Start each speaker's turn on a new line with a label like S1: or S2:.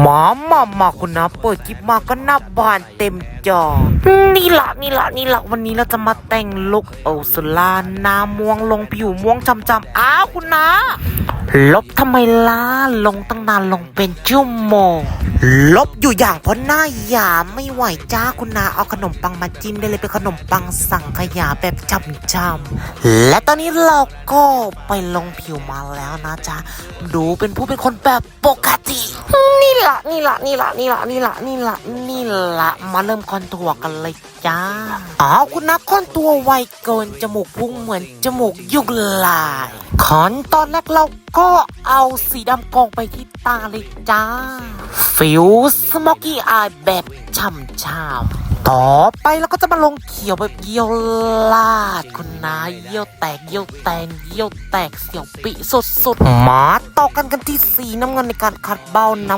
S1: หมามามาคุณนะเปิดคลิปมาก็หน้าบานเต็มจอ นี่ละนี่ละนี่ละวันนี้เราจะมาแต่งลุคโอสุลาหน้าม่วงลงผิวม่วงจำจำๆอ้าวคุณนะลบทำไมล่ะลงตั้งนานลงเป็นชั่วโมง ลบอยู่อย่างเพราะหน้าหยาไม่ไหวจ้าคุณนาเอาขนมปังมาจิ้มได้เลยเป็นขนมปังสั่งขยาแบบจำๆและตอนนี้เราก็ไปลงผิวมาแล้วนะจ๊ะดูเป็นผู้เป็นคนแบบปกติ ละนี่ละนี่ละนี่ละนี่ละนี่ละนี่ละมาเริ่มคอนทัวร์กันเลยจ้าอ๋อคุณนักคอนตัวไวเกินจมูกพุ่งเหมือนจมูกยุกลายคอนตอนแรกเราก็เอาสีดำกองไปที่ตาเลยจ้า ฟิวสโมกี้อายแบบช่ำๆต่อไปเราก็จะมาลงเขียวแบบเยี่ยวลาดคุณนาเยี่ยวแตกเยี่ยวแตงเยี่ยวแตกเสียวปิสุดๆมาต่อกันกันที่สีน้ำเงินในการขัดเบ้าน้ำ